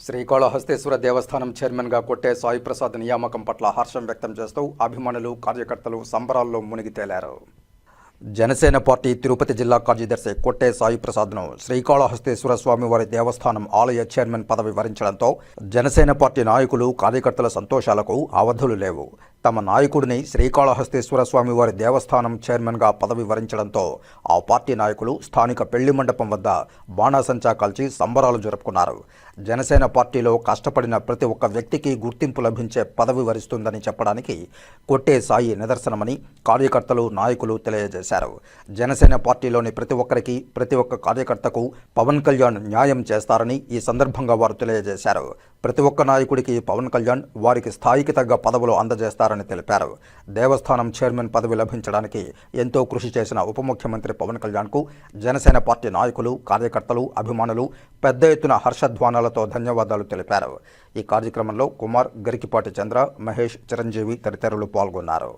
శ్రీకాళహస్తేశ్వర దేవస్థానం చైర్మన్గా కొట్టే సాయి ప్రసాద్ నియామకం పట్ల హర్షం వ్యక్తం చేస్తూ అభిమానులు కార్యకర్తలు సంబరాల్లో మునిగి తేలారు. జనసేన పార్టీ తిరుపతి జిల్లా కార్యదర్శి కొట్టే సాయి ప్రసాద్ను శ్రీకాళహస్తేశ్వర స్వామివారి దేవస్థానం ఆలయ చైర్మన్ పదవి వరించడంతో జనసేన పార్టీ నాయకులు కార్యకర్తల సంతోషాలకు అవధులు లేవు. తమ నాయకుడిని శ్రీకాళహస్తేశ్వర స్వామివారి దేవస్థానం చైర్మన్గా పదవి వరించడంతో ఆ పార్టీ నాయకులు స్థానిక పెళ్ళి మండపం వద్ద బాణాసంచా కాల్చి సంబరాలు జరుపుకున్నారు. జనసేన పార్టీలో కష్టపడిన ప్రతి ఒక్క వ్యక్తికి గుర్తింపు లభించే పదవి వరిస్తుందని చెప్పడానికి కొట్టే సాయి నిదర్శనమని కార్యకర్తలు నాయకులు తెలియజేశారు. జనసేన పార్టీలోని ప్రతి ఒక్కరికి ప్రతి ఒక్క కార్యకర్తకు పవన్ కళ్యాణ్ న్యాయం చేస్తారని ఈ సందర్భంగా వారు తెలియజేశారు. ప్రతి ఒక్క నాయకుడికి పవన్ కళ్యాణ్ వారికి స్థాయికి తగ్గ పదవులు అందజేస్తారు చేస్తారని తెలిపారు. దేవస్థానం చైర్మన్ పదవి లభించడానికి ఎంతో కృషి చేసిన ఉప ముఖ్యమంత్రి పవన్ కళ్యాణ్కు జనసేన పార్టీ నాయకులు కార్యకర్తలు అభిమానులు పెద్ద ఎత్తున హర్షధ్వానాలతో ధన్యవాదాలు తెలిపారు. ఈ కార్యక్రమంలో కుమార్ గరికిపాటి చంద్ర మహేష్ చిరంజీవి తదితరులు పాల్గొన్నారు.